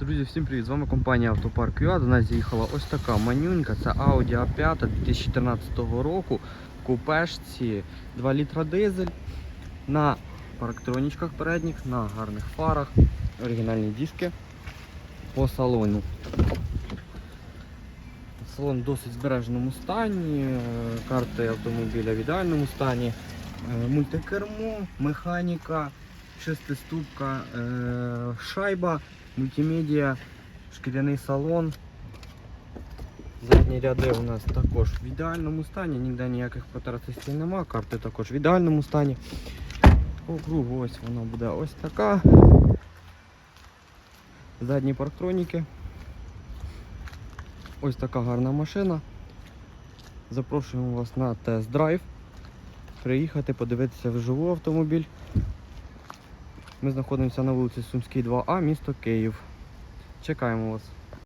Друзі, всім привіт! З вами компанія Автопарк ЮА. До нас заїхала ось така манюнька. Це Audi A5 2014 року. В купешці 2 літра дизель на парктронічках передніх, на гарних фарах, оригінальні диски по салону. Салон в досить збереженому стані, карти автомобіля в ідеальному стані, е, мультикермо, механіка, шестиступка, е, шайба, мультимедіа, шкіряний салон. Задні ряди у нас також в ідеальному стані, ніде ніяких потертостей нема, карти також в ідеальному стані. По кругу ось вона буде ось така. Задні парктроніки. Ось така гарна машина. Запрошуємо вас на тест-драйв. Приїхати, подивитися вживу автомобіль. Ми знаходимося на вулиці Сумській 2А, місто Київ. Чекаємо вас.